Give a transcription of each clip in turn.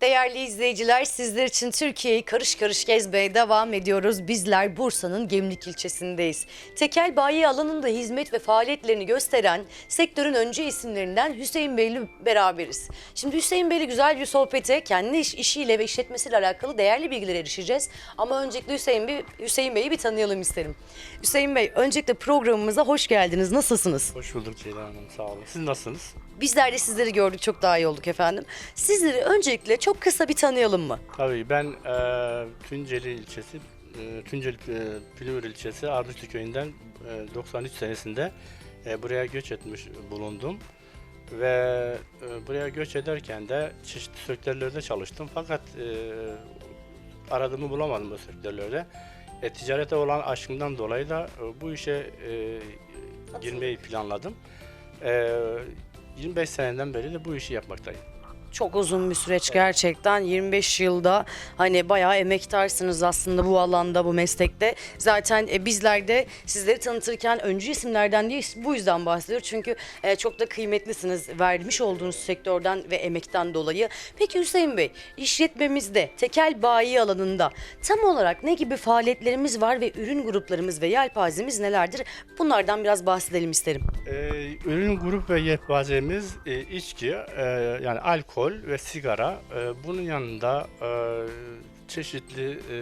Değerli izleyiciler sizler için Türkiye'yi karış karış gezmeye devam ediyoruz. Bizler Bursa'nın Gemlik ilçesindeyiz. Tekel bayi alanında hizmet ve faaliyetlerini gösteren sektörün öncü isimlerinden Hüseyin Bey'le beraberiz. Şimdi Hüseyin Bey'le güzel bir sohbete kendi iş, işiyle ve işletmesiyle alakalı değerli bilgilere erişeceğiz. Ama öncelikle Hüseyin, Bey, Hüseyin Bey'i bir tanıyalım isterim. Hüseyin Bey öncelikle programımıza hoş geldiniz. Nasılsınız? Hoş bulduk Ceylan Hanım sağ olun. Siz nasılsınız? Bizler de sizleri gördük çok daha iyi olduk efendim. Sizleri öncelikle çok kısa bir tanıyalım mı? Tabii ben e, Tunceli ilçesi, e, Tunceli e, Pülümür ilçesi Ardıçlı köyünden e, 93 senesinde e, buraya göç etmiş bulundum. Ve e, buraya göç ederken de çeşitli sektörlerde çalıştım. Fakat e, aradığımı bulamadım bu sektörlerde. E, ticarete olan aşkımdan dolayı da e, bu işe e, girmeyi planladım. E, 25 seneden beri de bu işi yapmaktayım. Çok uzun bir süreç gerçekten 25 yılda hani bayağı emektarsınız aslında bu alanda bu meslekte. Zaten e, bizler de sizleri tanıtırken öncü isimlerden değil bu yüzden bahsediyoruz. Çünkü e, çok da kıymetlisiniz vermiş olduğunuz sektörden ve emekten dolayı. Peki Hüseyin Bey işletmemizde tekel bayi alanında tam olarak ne gibi faaliyetlerimiz var ve ürün gruplarımız ve yelpazemiz nelerdir? Bunlardan biraz bahsedelim isterim. Ee, ürün grup ve yelpazemiz e, içki, e, yani alkol ve sigara. E, bunun yanında e, çeşitli e,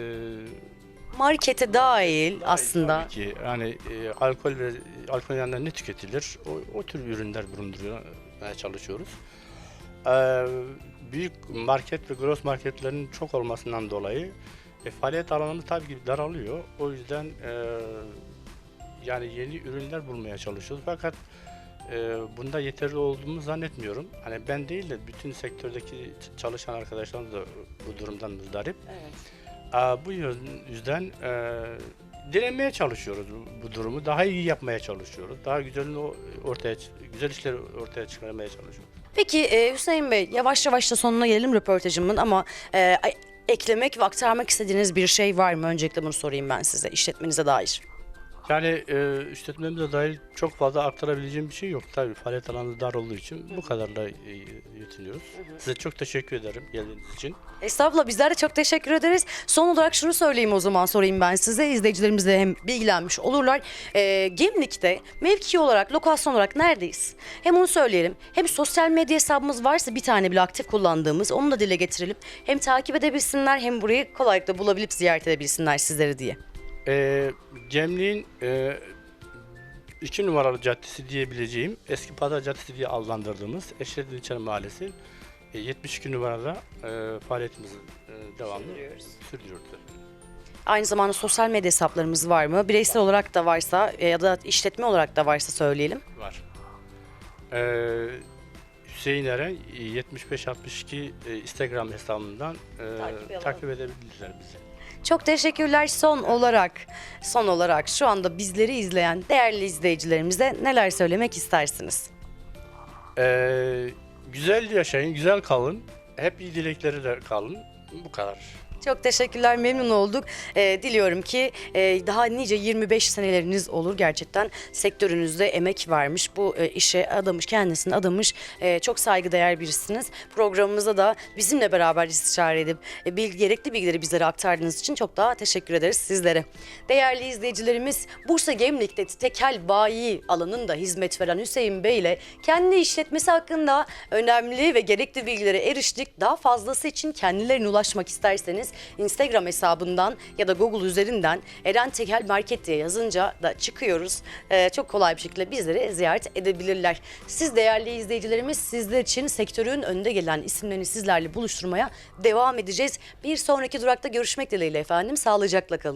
Markete dahil aslında. tabii ki yani e, alkol ve alkol yanında ne tüketilir? O, o tür ürünler bulunduruyor e, çalışıyoruz. E, büyük market ve gross marketlerin çok olmasından dolayı e, faaliyet alanımız tabii ki daralıyor. O yüzden e, yani yeni ürünler bulmaya çalışıyoruz. Fakat e, bunda yeterli olduğumu zannetmiyorum. Hani ben değil de bütün sektördeki çalışan arkadaşlarım da bu durumdan muzdarip. Evet. Aa, bu yüzden e, direnmeye çalışıyoruz bu, bu durumu. Daha iyi yapmaya çalışıyoruz. Daha güzel ortaya güzel işler ortaya çıkarmaya çalışıyoruz. Peki e, Hüseyin Bey yavaş yavaş da sonuna gelelim röportajımın ama e, eklemek ve aktarmak istediğiniz bir şey var mı? Öncelikle bunu sorayım ben size işletmenize dair. Yani e, işletmemize dair çok fazla aktarabileceğim bir şey yok. Tabii faaliyet alanı dar olduğu için bu kadarla e, yetiniyoruz. Size çok teşekkür ederim geldiğiniz için. Estağfurullah bizler de çok teşekkür ederiz. Son olarak şunu söyleyeyim o zaman sorayım ben size. İzleyicilerimiz de hem bilgilenmiş olurlar. E, Gemlik'te mevki olarak, lokasyon olarak neredeyiz? Hem onu söyleyelim. Hem sosyal medya hesabımız varsa bir tane bile aktif kullandığımız onu da dile getirelim. Hem takip edebilsinler hem burayı kolaylıkla bulabilip ziyaret edebilsinler sizleri diye. E, Gemliğin e, iki numaralı caddesi diyebileceğim eski Pazar Caddesi diye adlandırdığımız Eşrefli İlçe Mahallesi e, 72 numarada e, faaliyetimizi e, devamlı Sürdürüyoruz. sürdürüyoruz. Aynı zamanda sosyal medya hesaplarımız var mı? Bireysel olarak da varsa e, ya da işletme olarak da varsa söyleyelim. Var. Ee, Hüseyin Eren e, 7562 e, Instagram hesabından e, Takip alalım. takip edebilirler bizi. Çok teşekkürler son olarak. Son olarak şu anda bizleri izleyen değerli izleyicilerimize neler söylemek istersiniz? Ee, güzel yaşayın, güzel kalın. Hep iyi dilekleri de kalın. Bu kadar. Çok teşekkürler, memnun olduk. Ee, diliyorum ki e, daha nice 25 seneleriniz olur. Gerçekten sektörünüzde emek vermiş, bu e, işe adamış, kendisini adamış, e, çok saygıdeğer birisiniz. Programımıza da bizimle beraber istişare edip e, bilgi, gerekli bilgileri bizlere aktardığınız için çok daha teşekkür ederiz sizlere. Değerli izleyicilerimiz, Bursa Gemlik'te tekel bayi alanında hizmet veren Hüseyin Bey ile kendi işletmesi hakkında önemli ve gerekli bilgilere eriştik. Daha fazlası için kendilerine ulaşmak isterseniz Instagram hesabından ya da Google üzerinden Eren Tekel Market diye yazınca da çıkıyoruz. Ee, çok kolay bir şekilde bizleri ziyaret edebilirler. Siz değerli izleyicilerimiz sizler için sektörün önde gelen isimlerini sizlerle buluşturmaya devam edeceğiz. Bir sonraki durakta görüşmek dileğiyle efendim. Sağlıcakla kalın.